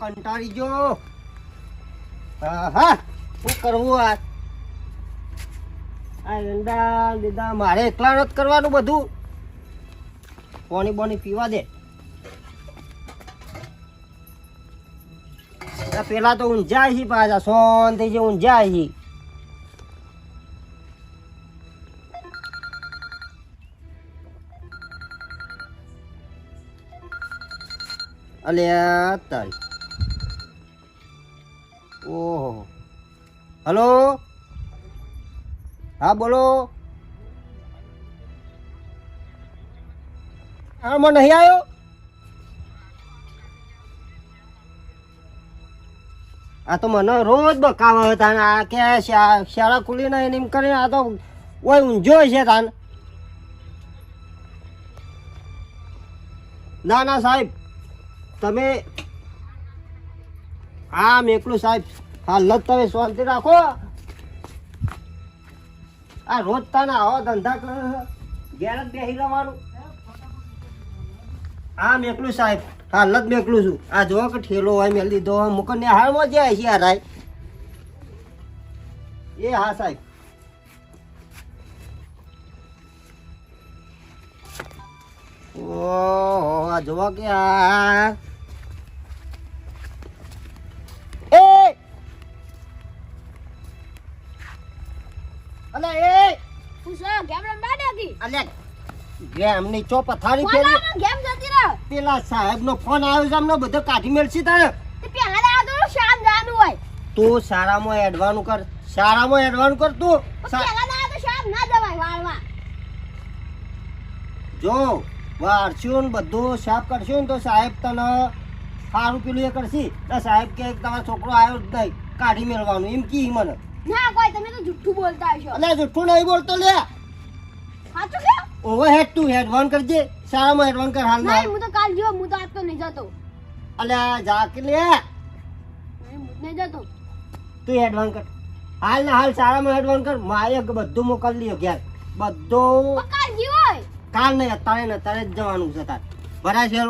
કંટાળી ગયો. હા હા શું કરવું આ લીધા, મારે એકલા જ કરવાનું બધું. પાણી બોની પીવા દે. પેલા તો ઊંઝા છે પાછા શાંતિ છે ઊંઝા છે અલ્યા, તારી ઓહો હલો? હા, બોલો. હા, મને નહીં આવ્યો? આ તો મને રોજ બકાવ હતા ને આ કે શાળા ખુલી નહીં એમ કરીને આ તો ઓય ઊંઝો છે તાન. ના ના, સાહેબ. તમે હા, મેકલું, સાહેબ. હાલ જ તમે શાંતિ રાખો. આ રોજ તને આવો ધંધા કરે. ઘેર જ બેસી રહેવાનું. હા, મેકલું સાહેબ. હાલ જ મેકલું છું. આ જો કે ઠેલો હોય, મેલ દીધો હોય ને હાલમાં જાય છે આ રાય. એ હા, સાહેબ. ઓહો, આ જોવા કે આ પૂછો ગેમ રમવા અલે ગેમની ચો પથારી ફેરી ગેમ જતી રહે? પેલા સાહેબ ફોન આવ્યો છે અમને બધો કાઢી મેળશી તારે. તે પહેલા આ શામ જાનું હોય. તું શાળામાં એડવાનું કર શાળામાં એડવાનું કર તું. પહેલા આ તો શામ ના જવાય વાળવા જો વારશું ને બધું સાફ કરશું ને તો સાહેબ તને સારું પેલું એ કરશી. સાહેબ કે તમારો છોકરો આવ્યો જ નહીં કાઢી મેળવાનું. એમ કી મને. ના કોઈ તમે તો જુઠ્ઠું બોલતા હશો. અલ્યા જુઠ્ઠું નહીં બોલતો લે. સાચું કે ઓવર હેડ તું હેડવાન કરજે. શાળામાં હેડવાન કર હાલ નહીં હું તો કાલ જો હું તો આજ તો નહીં જતો. અલ્યા જા કે લે. હું નહીં જતો. તું હેડવાન કર. હાલ ને હાલ શાળામાં હેડવાન કર. મારે બધું મોકલી લ્યો ઘેર. બધું કાલ જી કાલ નહીં અત્યારે ને અત્યારે જ જવાનું છે તાર. ભરાય છે?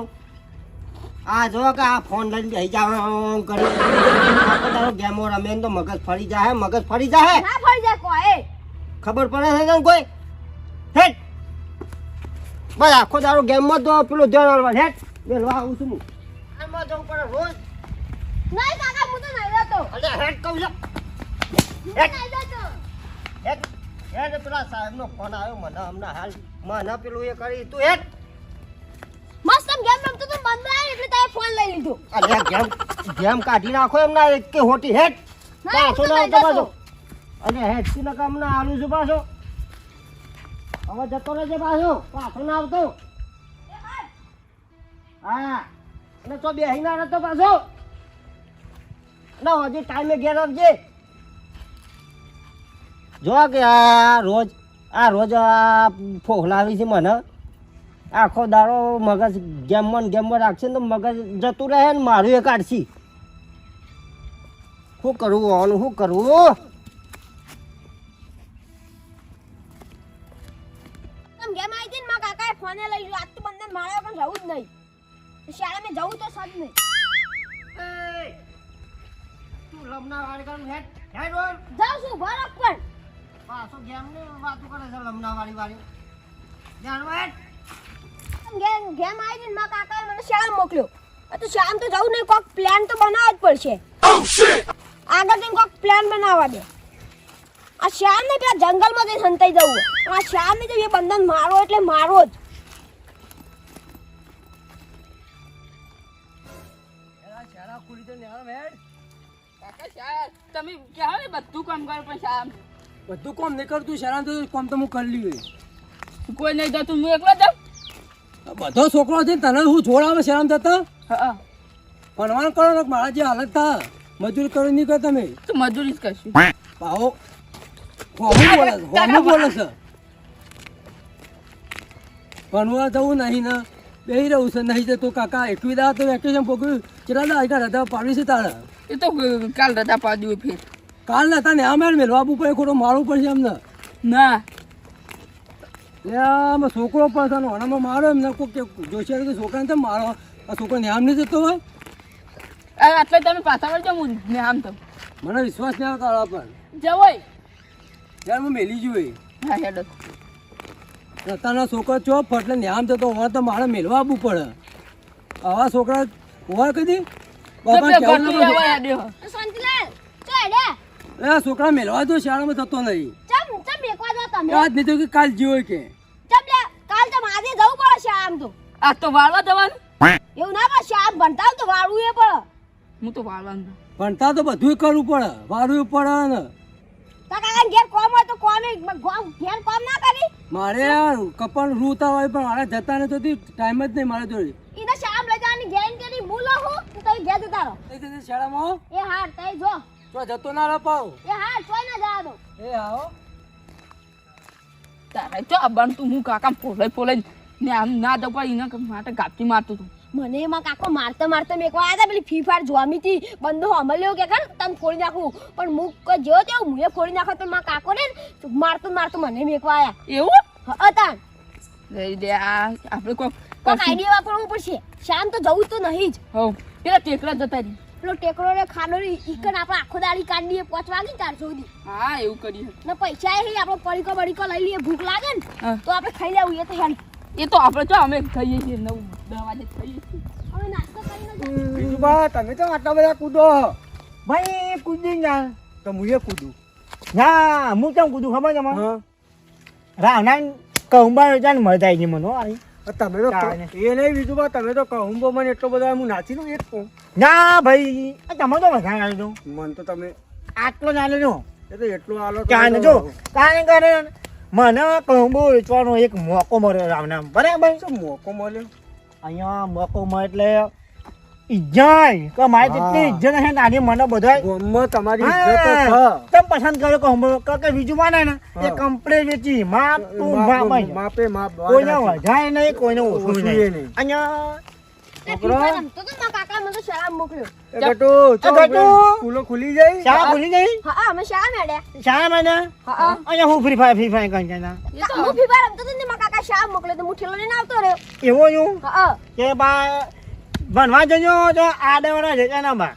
આ જો કે આ ફોન લઈને બેસી જાવ કરી આખો તારો ગેમો રમે તો મગજ ફરી જાય મગજ ફરી જાય ના ફરી જાય કોઈ ખબર પડે છે તને કોઈ? હેટ બસ આખો દારો ગેમમાં તો પેલું ધ્યાન આલવા હેટ બેલવા આવું છું હું. આમાં જવું પડે રોજ. નહીં કાકા હું તો નહીં જતો અલે હેટ કહું છું. હેટ હેટ હેટ પેલા સાહેબનો ફોન આવ્યો મને હમણાં હાલ મને પેલું એ કરી તું હેટ ગેમ રમતો તો બંધ આવ્યો એટલે તારે ફોન લઈ લીધો. અરે ગેમ ગેમ કાઢી નાખો એમના એક કે હોટી હેટ? ના, પાછો ના દબાજો અને હેટથી નકા હમણાં આલુ છું પાછો. હવે જતો રહેજે પાછો. પાછો ના આવતો. હા અને તો બેહી ના રહેતો પાછો. ના હજી ટાઈમે ઘેર આવજે. જો કે આ રોજ આ રોજ આ ફોહલાવી છે મને. આખો દાડો મગજ ગેમમાં ને ગેમમાં રાખશે ને તો મગજ જતું રહે ને મારું એ કાઢશી. શું કરવું આનું શું કરવું ફોને લઈ આજ તો બંને મારે પણ જવું જ નહીં. શાળામાં જવું તો સજ નહીં. તું લમના વાળી કરું હેડ હેડ જાઉં છું પણ પાછો ગેમ ને વાતો કરે છે લમના વાળી વાળી જાણવા હેડ. ગેમ ગેમ આવી ને મારા કાકાએ મને શાળા મોકલ્યો. આ તો શામ તો જવું નહીં કોક પ્લાન તો બનાવવા જ પડશે. આગળ જઈને કોક પ્લાન બનાવવા દે. આ શ્યામ ને પેલા જંગલમાં જઈ સંતાઈ જવું આ શ્યામ ને જો એ બંધન મારો એટલે મારો જ. તમે કહેવાય ને બધું કામ કરો પણ શાળા બધું કોમ નહીં કરતું શેરાન તો કોમ તો હું કરી લીધું કોઈ નહીં જતું હું એકલો જાઉં? બધો છોકરો છે તને હું છોડાવે આમ જતા? ભણવાનું કરો ને મારા જે હાલત થા. મજૂરી કરો નહીં કર તમે. તો મજૂરી જ કરશું. પાઓ હોમું બોલે છે, હોમું બોલે છે. ભણવા જવું નહીં ને બેહી રહું છે નહીં જતું. કાકા એકવી દા તો વેકેશન ભોગવ્યું. કેટલા દા આગળ રજા પાડવી છે તારે? એ તો કાલ રજા પાડી દઉં ફેર. કાલ ને આ મેળ મેળવા પડે ખોટો મારવું પડશે એમને ના. આમાં છોકરો પણ છે ને ઓનામાં મારો એમને કોઈ કે જોશિયા કે છોકરાને તો મારો. આ છોકરો ન્યામ નહીં જતો હોય? આ આટલે તમે પાછા વળજો હું ન્યામ તો મને વિશ્વાસ નહીં આવતો આળા પર. જવોય યાર હું મેલી જોઈએ હા હેડો. રતાના છોકરો ચો ફટલે ન્યામ થતો હોય તો મારે મેળવા આવવું પડે. આવા છોકરા હોય કદી? તમે ના છોકરા મેળવા તો શાળામાં થતો નહીં. તમે? આજ નહીં તો કે કાલ જીવો કે. ચમ કાલ તો આજે જવું પડશે આમ તો. આ તો વાળવા જવાનું? એવું ના પડે આમ ભણતા તો વાળવું એ પડે હું તો વાળવાનું ભણતા તો બધું કરવું પડે વાળવું પડે ને. તા કાકા ઘેર કોમ હોય તો કોમે ઘેર કોમ ના કરી? મારે યાર કપડ રૂતા હોય પણ મારે જતા ને તો ટાઈમ જ નહીં મારે જોડે ઈ તો શામ લઈ જવાની ગેરંટી હું તો તમે ઘેર જતા રહો. કઈ જશે શાળામાં એ હાર તઈ જો. તો જતો ના રપાવ. એ હાર ચોય ના જવા દો. એ આવો. તારે ચો અબાન તું હું કાકા પોલે પોલે ને આમ ના દઉં પણ એના માટે ગાપચી મારતો તું. મને એમાં કાકો મારતા મારતા મેં એકવાર આવ્યા પેલી ફ્રી ફાયર જોમી હતી. બંદો અમલ્યો કે કર તમે ફોડી નાખું. પણ મું કો જો જેવો હું મુએ ફોડી નાખો તો માં કાકો ને મારતો મારતો મને મેકવા આવ્યા એવું? હતા લઈ દે આ આપણે કોઈ કોઈક આઈડિયા વાપરવું પડશે. શામ તો જવું તો નહીં જ. હો પેલા ટેકરા જતા રહી. પેલો ટેકરો ને ખાડો ને ઈકન આપણે આખો દાડી કાઢી દઈએ પાંચ વાગે ચારસો સુધી. હા એવું કરીએ. ને પૈસા એ આપણે પડીકો બડીકો લઈ લઈએ ભૂખ લાગે ને તો આપણે ખાઈ લેવું એ તો હેલ એ તો આપણે તો અમે ખાઈએ છીએ નવ દસ વાગે ખાઈએ છીએ. હવે નાસ્તો કરીને બા તમે તો આટલા બધા કૂદો. ભાઈ કૂદી ના તો હું એ કૂદું. ના હું કેમ કૂદું ખબર છે મને? રાવના કહુંબા જાન મળતા આવી મને હો આની. તમે તો. એ નહીં બીજું તમે તો કહુંબો મને એટલો બધો હું નાચી દઉં એક ના ભાઈ તમે તો વધારે આવી દઉં મન તો તમે આટલો જો એ તો એટલો આલો ચાલે જો કારણ કરે મને કહુંબો વેચવાનો એક મોકો મળ્યો રાવના બરાબર? મોકો મળ્યો? અહીંયા મોકો મળે એટલે ઇજ્જત કે મારી જેટલી ઇજ્જત ને મને બધાય. ગોમમાં તમારી. તમે પસંદ કરો કે કે બીજું માને ને એ કમ્પ્લેટ વેચી. માપ તું માપ માપે માપ કોઈને વધારે નહીં કોઈને ઓછું નહીં. નહીં. અહીંયા. તે તો કાકા મને શરાબ મોકલ્યો? ગટુ ગટુ. ખુલી જાય? શા ભૂલી જઈ હા અમે શા મેળ્યા. શા મને હા. અહીંયા હું ફ્રી ફાયર ફ્રી ફાયર કરી છે ના. એ તો હું ફીફા રમતો તો ને કાકા શા મોકલ્યો તો હું ઠેલો લઈને આવતો રહ્યો. એવો? હા. કે બા ભણવા જજો તો આડાવાળા જતા ના બા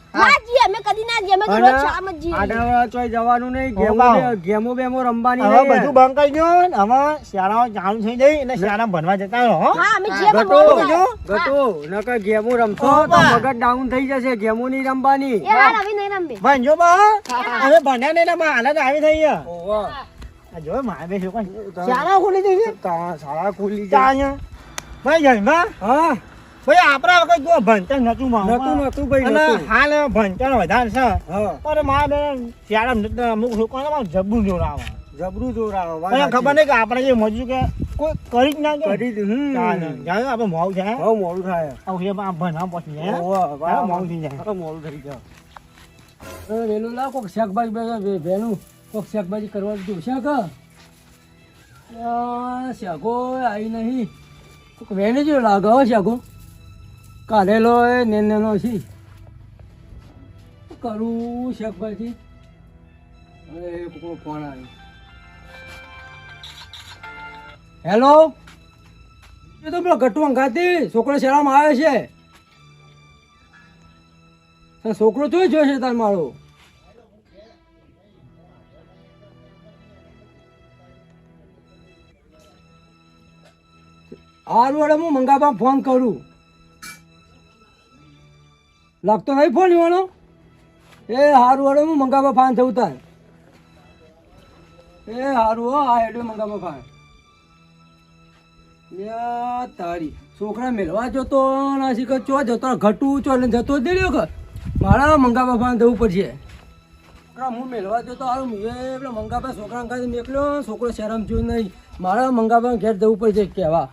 અમે કદી ના જીએ અમે તો રોજ શામ જ જીએ. આડાવાળા ચોય જવાનું નહીં ગેમો ગેમો બેમો રમવાની હવે બધું બંધ કરી દો ને હવે શાળાઓ ચાલુ થઈ જઈ અને શાળા ભણવા જતા રહો હા. અમે જીએ તો ગટુ મોડું થાય. ગટુ નકર ગેમો રમશો તો. મગજ ડાઉન થઈ જશે ગેમો નહીં રમવાની. એ હા રવિ નહીં રમબે ભણજો બા હવે ભણ્યા નહીં ને બા હાલત આવી થઈ છે. ઓવા. જો મારે બે છોકરા શાળા ખુલી જઈ શાળા ખુલી જાય ભાઈ જયભા હા. ભાઈ આપણા વખત જો ભણતર નતું માં નતું નતું ભાઈ અને હાલ ભણતર વધારે છે. પણ મારા બેન શાળા નતું અમુક છોકરાને જબરું જોર આવે જબરું જોર આવે મને ખબર નહીં કે આપણે જે મજૂર કે કોઈ કરી જ ના કરી જ, હમ. જાણે આપણે મોડું થાય. બહુ મોડું થાય. પણ આ ભણવા પછી જાય મોડું થઈ જાય. તો મોડું થઈ જાય વેલું લાવ કોક શાકભાજી બે- વેલું. કોક શાકભાજી કરવા દીધું. શાક? શાકો આવી નહીં. કોક વેને જો લાગે શાકો. કાઢેલો એ નેનો છે. કરું શાકભાજી અરે ફોન આવ્યો? હેલો? એ તો પેલો ગટ્ટુ અંગાતી છોકરો શેરામાં આવે છે. છોકરો જોઈ જોશે તાર મારો હારું વડે હું મંગાપા ફોન કરું. લાગતો નહીં ફોન લેવાનો? એ હારું વાળો હું મંગાપા ફાન થયું તાર. એ હારું હો, આ હેડવે મંગાપા ફાન. યા તારી, છોકરા મેળવા જતો ના શીખર ચો જતો ઘટું ચો લઈને જતો જ દેડ્યો રહ્યો કે મારા મંગાવા ફાન થવું પડશે. હું મેળવા જતો હારું મેં પેલા મંગાપા છોકરા અંગાથી મેકલ્યો, છોકરો શરમ જોયું નહીં. મારા મંગાવા ઘેર જવું પડશે, કહેવા.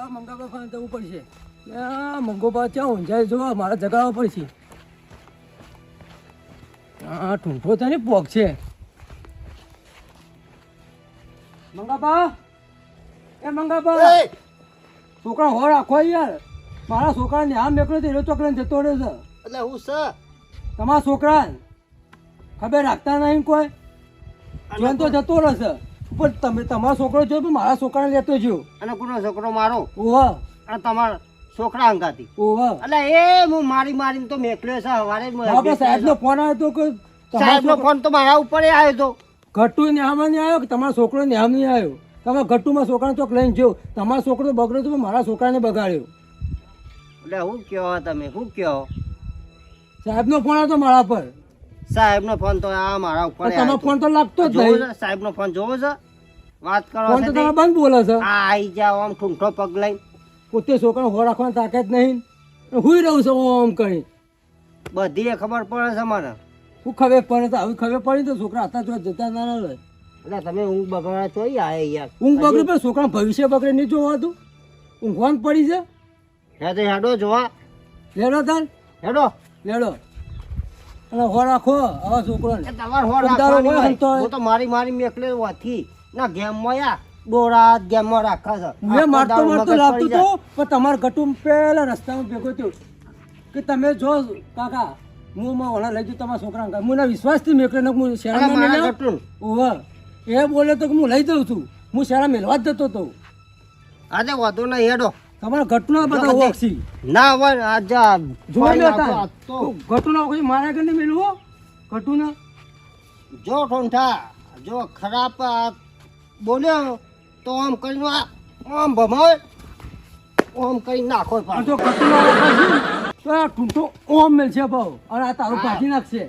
મારા મંગાપા જવું પડશે. મંગોપા ક્યાં ઊંઝાય જોવા? મારા જગાડવા પડશે આ ઠૂંઠો છે પોક છે. મંગાપા એ મંગાપા છોકરા હો રાખો યાર. મારા છોકરાને આમ મેકલો તો એનો ચોકડીને જતો રહ્યો છે. એટલે હું છે? તમારા છોકરા ખબર રાખતા નહીં કોઈ? તો જતો રહેશે. પણ તમે તમારો છોકરો જો પણ મારા છોકરાને લેતો જો અને કોનો છોકરો મારો? ઓવા અને તમારા છોકરા અંગાતી ઓવા એટલે એ હું મારી મારીને તો મેકલ્યો છે હવારે બાપા સાહેબ નો ફોન આવ્યો તો કે. સાહેબનો ફોન તો મારા ઉપર આવ્યો તો. ઘટ્ટુ ન્યામાં નહીં આવ્યો કે તમારો છોકરો ન્યામ નહીં આવ્યો? તમે ઘટ્ટુમાં છોકરાને ચોક લઈને જો તમારો છોકરો બગડ્યો તો મારા મારા છોકરાને બગાડ્યો. એટલે હું કયો તમે? શું કયો? સાહેબનો ફોન આવ્યો મારા પર. સાહેબનો ફોન તો આ મારા ઉપર તમારો ફોન તો લાગતો જ નહીં. સાહેબ સાહેબનો ફોન જોવો છે? વાત કરો ફોન તો તમે બંધ બોલો છો? આ આઈ જાવ આમ ઠૂંઠો પગ લઈને. પોતે છોકરો હો રાખવાની તાકાત નહીં? હુઈ રહું છું આમ કઈ બધી ખબર પડે છે મને. હું ખબર પડે તો આવી ખબર પડી તો છોકરા હતા જો જતા ના રહે. એટલે તમે ઊંઘ બગડવા તો આયા યાર. ઊંઘ બગડે પણ છોકરા ભવિષ્ય બગડે નહીં જોવાતું ઊંઘવાન પડી છે? હે તો હેડો જોવા. લેડો તાર. હેડો. લેડો અને હો રાખો આવા છોકરો તમારે હો તોય. હું તો મારી મારી મેકલે વાથી ના ગેમમાં યા રાખે છે. મેં આખો મારતો. તો પણ તમારા ગટુ પેલા રસ્તામાં ભેગો થયો. કે તમે જો કાકા હું માં લઈ જઉં તમારા છોકરા હું એના વિશ્વાસથી મેકલે ને હું શહેરમાં એ બોલે તો હું લઈ જઉં છું. હું શહેરા મેળવા જ જતો હતો. આજે વાંધો નહીં હેડો. તમારા ઘટના બધા બધે. ના હોય આજે જોઈ લેતા. ઘટના ઓક્ષી મારા ઘરને મેળવો? ઘટુના? જો ઠોંઠા જો ખરાબ આ બોલ્યો તો આમ કરીને આમ ભમાવે ઓમ કરી નાખો. તો તો ટૂંટો ઓમ મેલશે ભાવ અને આ તારું. પાછી નાખશે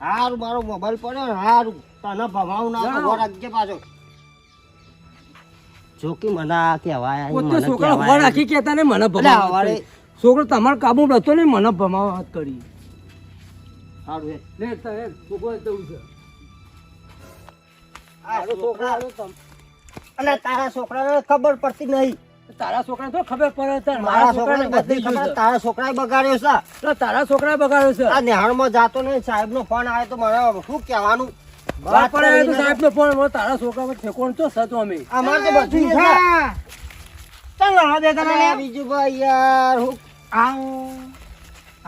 હારું મારો મોબાઈલ પડ્યો ને હારું તને ભમાવું ના. ઊભો રાખજે પાછો જોકી મને આ કહેવાય પોતે છોકરા કહેવાય. રાખી કેતા ને મને ભમાવા છોકરો તમારા કાબુ હતો ને મને ભમાવા વાત કરી હારું હે. લે છોકરો જવું છે આ છોકરા એટલે તારા છોકરાને ખબર પડતી નહીં. તારા છોકરાને તો ખબર પડે છે મારા છોકરાને બધી ખબર. તારા છોકરાએ બગાડ્યો છે. તો તારા છોકરાએ બગાડ્યો છે. આ નિહાળમાં જાતો નહીં સાહેબનો ફોન આવ્યો તો મારે શું કહેવાનું? વાત પડે તો સાહેબનો ફોન. તારા છોકરામાં ઠેકોણ તો સતો અમે. અમારે તો બધું છે. ચાલ લડવા દે તને બીજું ભાઈ યાર હું આવો.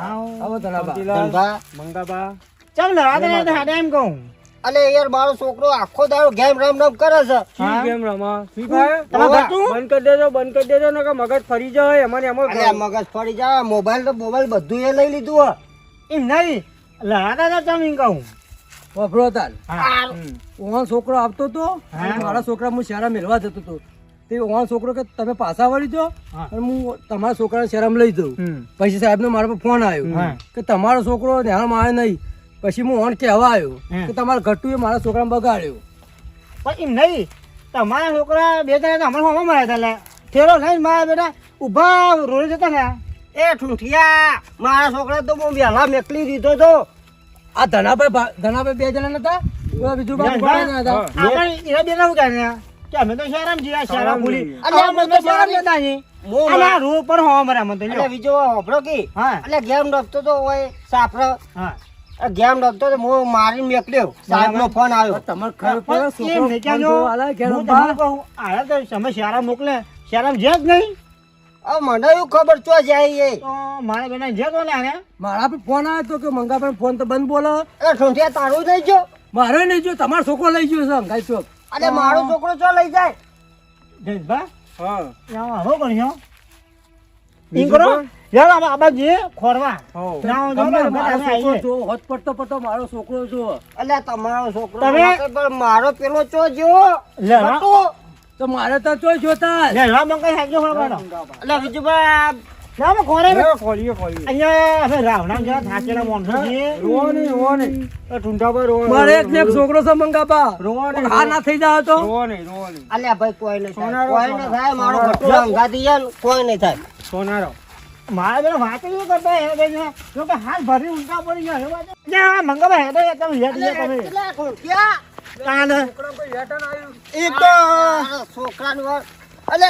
આવો. આવો ધનાબા. મંગાબા. ચાલ લડવા દે હાડે એમ કહું. અલે યાર મારો છોકરો આખો દાડો ગેમ રમ રમ કરે છે. શું ગેમ રમા? ફ્રી ફાયર તમે ઘરતું? બંધ કરી દેજો બંધ કરી દેજો ને મગજ ફરી જાય એમાં એમાં અલે મગજ ફરી જાય મોબાઈલ તો મોબાઈલ બધું એ લઈ લીધું હો એમ નહીં? લડવા દે તો ચાલ કહું વફરો આ ઓન છોકરો આવતો તો. મારા છોકરા હું શહેરા મેળવા જતો હતો તે ઓન છોકરો કે તમે પાછા વળી જો અને હું તમારા છોકરાને શહેરામાં લઈ જઉં. પછી સાહેબનો મારા પર ફોન આવ્યો કે તમારો છોકરો ધ્યાનમાં આવે નહીં. પછી હું ઓન કહેવા આવ્યો. કે તમારા ઘટ્ટુએ મારા છોકરાને બગાડ્યો. પણ એમ નહીં તમારા છોકરા બે જણા તો અમારા હોમાં હતા લે. લઈને મારા બેટા ઊભા રોડે જતા ને એ ઠૂઠિયા મારા છોકરા તો હું વહેલા મેકલી દીધો તો. આ ધનાભાઈ ધનાભાઈ બે જણા નતા? બીજું? આપણે બે ના કે અમે તો શહેરામ છીએ આ ભૂલી. અરે અમે તો શહેરામ જતા છીએ હું. અને મળ્યા મને તો બીજો હોભળો કે? એટલે ગેમ રમતો તો હોય સાપરો. હા. ગેમ રમતો તો હું મારીને મેકલ્યો. સાહેબનો ફોન આવ્યો. તમારે ખબર પડે પણ કહું, આયા તો તમે શહેરામ મોકલે શહેરામ છે જ નહીં. આ મને એવું ખબર ચો જાય એ. તો મારા બેટા જે તો ને મારા પર ફોન આવ્યો તો કે પણ ફોન તો બંધ બોલો. એટલે ઠૂઠિયા તારું લઈ જો મારો નહીં જો તમારો છોકરો લઈ ગયો છે અંગાઈ ચોક. અરે મારો છોકરો ચો લઈ જાય? જયેશભા, હા. હવે આવો કર્યો કરો યાર આ આ બાજુ ખોરવા. ના, જો મારો અમે છોકરો આવીએ. જો હોત પડતો પડતો મારો છોકરો જો એટલે તમારો છોકરો તમે- મારો પેલો ચો જો લે, તો મારે તો ચોય જોતા લે, લા મંગાઈ હાંકજો ખોરવાનો. એટલે બીજું ભાઈ ના, અમે ખોરે. બે. અહીંયા અમે રાવણા જેવા થાકેલા માણસો છીએ. એ ટૂંઢાભાઈ રોવા- મારે એક ને એક છોકરો છે મંગાબા રોવાની, હા ના થઈ જાય તો? અલ્યા ભાઈ કોઈ નહીં થાય. કોઈ નહીં થાય મારો ઘટુ કોઈ નહીં થાય. મારા બેટા વાત જ નહીં કરતા હે બેન. જો કે હાથ ભરી ઊંચા પડી ગયા હે વાત. જા, મંગાભાઈ હેડો યાર, હેડ લે તમે. એટલે ઠૂઠિયા તાને. એક તો છોકરાની અલે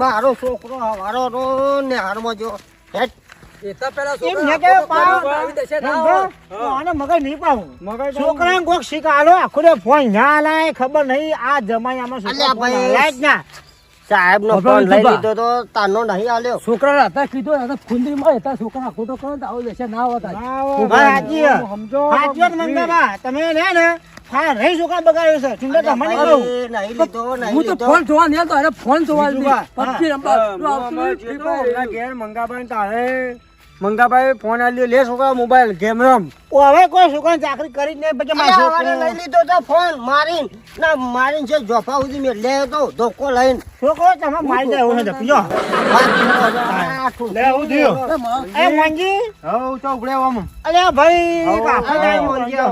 મારો છોકરો હવારો રો ને હારમાં જો હેટ એ તો પેલા છોકરા કે પાવ. આને મગજ નહીં પાવું. છોકરાને કોક શીખ આલો, આખો ફોન ના લાય, ખબર નહીં આ જમાનામાં છોકરા અલ્યા ફોન ભાઈ. લાય જ ના. સાહેબ નો ફોન લઈ લીધો તો તાનો નહીં આલ્યો. છોકરા હતા કીધો હતા ખુંદી માં હતા છોકરા ખોટો કરો તો આવું દેશે ના હોતા. ના હાચી સમજો તમે રે ને ખા રહી છોકરા બગાડ્યો છે. ચિંતા તમને કહું નહીં લીધો નહીં હું તો ફોન જોવા નહીં તો અરે ફોન જોવા Free Fire. ઘેર તારે. મંગાભાઈ ફોન આલ્યો લે છોકરા મોબાઈલ ગેમ રમ. ઓ હવે કોઈ છોકરા ચાકરી કરી ને પછી મારે લઈ લીધો તો ફોન મારીન. ના મારીન છે જોફા સુધી મેં લે તો ધોકો લઈને. છોકરો તમે મારી જાય ઓને પીજો. લે હું અરે એ મોંજી હવ તો ઉપડે આમ. અરે ભાઈ બાપા કાકા જાય મોંજી.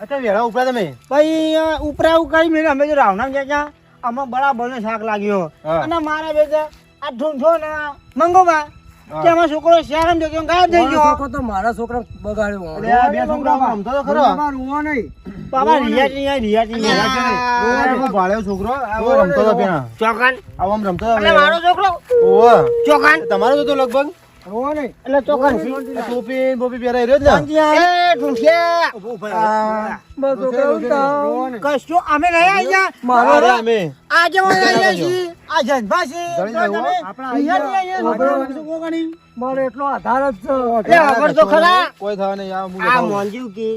અત્યારે વેળા ઉપરા તમે? ભાઈ ઉપરા ઉકાઈ કરી મેં અમે જો રાવણા ગયા આમાં બરાબર ને શાક લાગ્યો. અને મારા બેટા આ ઢૂંઢો ને મંગોબા હા. કે અમારો છોકરો શહેરમાં જતો ગાયબ થઈ ગયો. છોકરો તો મારા છોકરા બગાડ્યો અરે આ બે છોકરા આમ રમતો તો ખરો. બાબા રિયાજી રિયાજી આ ભાળ્યો છોકરો. આ રમતો તો પેલા. ચોકન. આવો આમ રમતો મારો છોકરો? ઓવા. ચોકન. તમારો તો લગભગ એટલે ચોકન ટોપી બોપી પહેરાઈ રહ્યો ને એ ઠૂંઠિયા. મારો કશું અમે નહીં આવી મારો અમે. આજે અમે. આવીએ છીએ. આ જનભા છે ધણી જાય હો. આપણા રિયાજી આવીએ છીએ. શું કહો ગણી? મારો એટલો આધાર જ છે. ખબર તો ખરા. કોઈ થવા નહીં. આ હું આ બતાવું. મોંજ્યું કે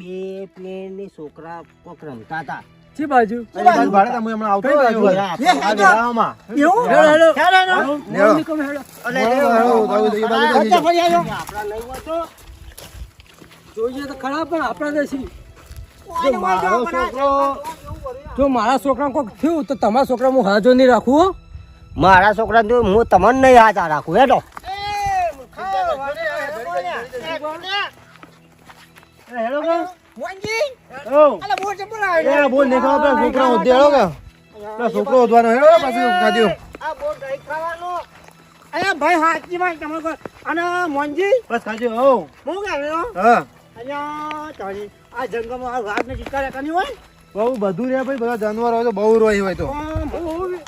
બે પ્લેનની છોકરા કોક રમતા હતા. જી બાજુ. ભાડે તો હમણાં આવતો રહ્યો. આ વેળામાં. એવું? Hello, hello. Hello, hello. નીકળો, હેલો. અને હેલો, હેલો, હેલો, એ બાજુ તો ફરી આવ્યો. આપણા નહીં હોય તો જોઈએ તો ખરા પણ આપણા દેશી. આને મારો છોકરો જો મારા છોકરા કોઈક થયું તો તમારા છોકરા હું હાજો નહીં રાખું મારા છોકરા તો હું તમને નહીં હાથ રાખું. હેડો. હેલો કે? મોહનજી? અલા, બોલ છે, બોલ એ બોલ નહીં ખાવા પેલા છોકરા ઉધે કે પેલા છોકરો ઉધવાનો હેડો પાછું ખાધ્યો આ બોલ નહીં ખાવાનો અરે ભાઈ હાચી વાત તમે કહો. અને મોહનજી બસ ખાજો હો હું કહેવાનો? હા અહીંયા તારી આ જંગલમાં આ વાઘ ને ચિત્કાર કરવાની હોય બહુ બધું રે ભાઈ બધા જાનવર હોય તો બહુ રોય હોય તો બહુ-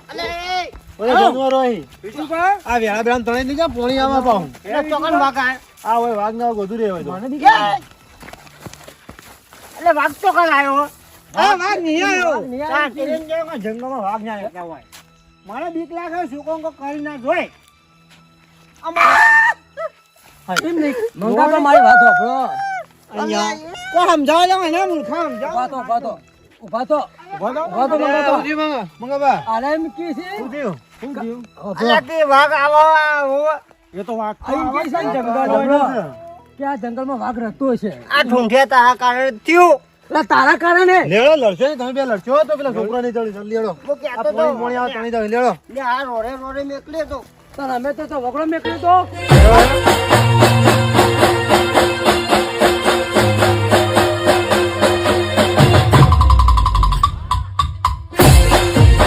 બધા જાનવર હોય બીજું કહો? આ વેળા બેળા તણે નહીં જા પોણી આમાં પાઉં ચોકન વાગાય આ હોય વાઘ ના બધું રે હોય તો મને કહે. એટલે વાઘ તો કાલ આવ્યો એ વાઘ નહીં આવ્યો. જંગલમાં વાઘ ના રહેતા હોય. મારે બીક લાગે શું કોણ કરી ના જોઈ એમ નહીં. મંગાવા મારી વાત સાંભળો. અહીંયા કોઈ સમજાવવા જાવ ને મૂર્ખા સમજાવો? ઊભા તો ઊભા તો ઊભા તો ઊભા તો મંગાતો ઉધી મંગા મંગાબા. આરે એમ કે છે? શું થયું? શું થયું? અલ્યા તે વાઘ આવો આવો. એ તો વાઘ અહીં કે છે જંગલ જંગલ કે આ જંગલમાં વાઘ રહેતો છે આ ઠૂંઠિયા તારા કારણે થયું. એટલે તારા કારણે? લેડો લડશે તમે બે લડશો તો પેલા છોકરા ની જડી લેડો. તણી લેડો. લે આ રોરે રોરે મેકલે તો. અમે તો વગડો મેકલે તો.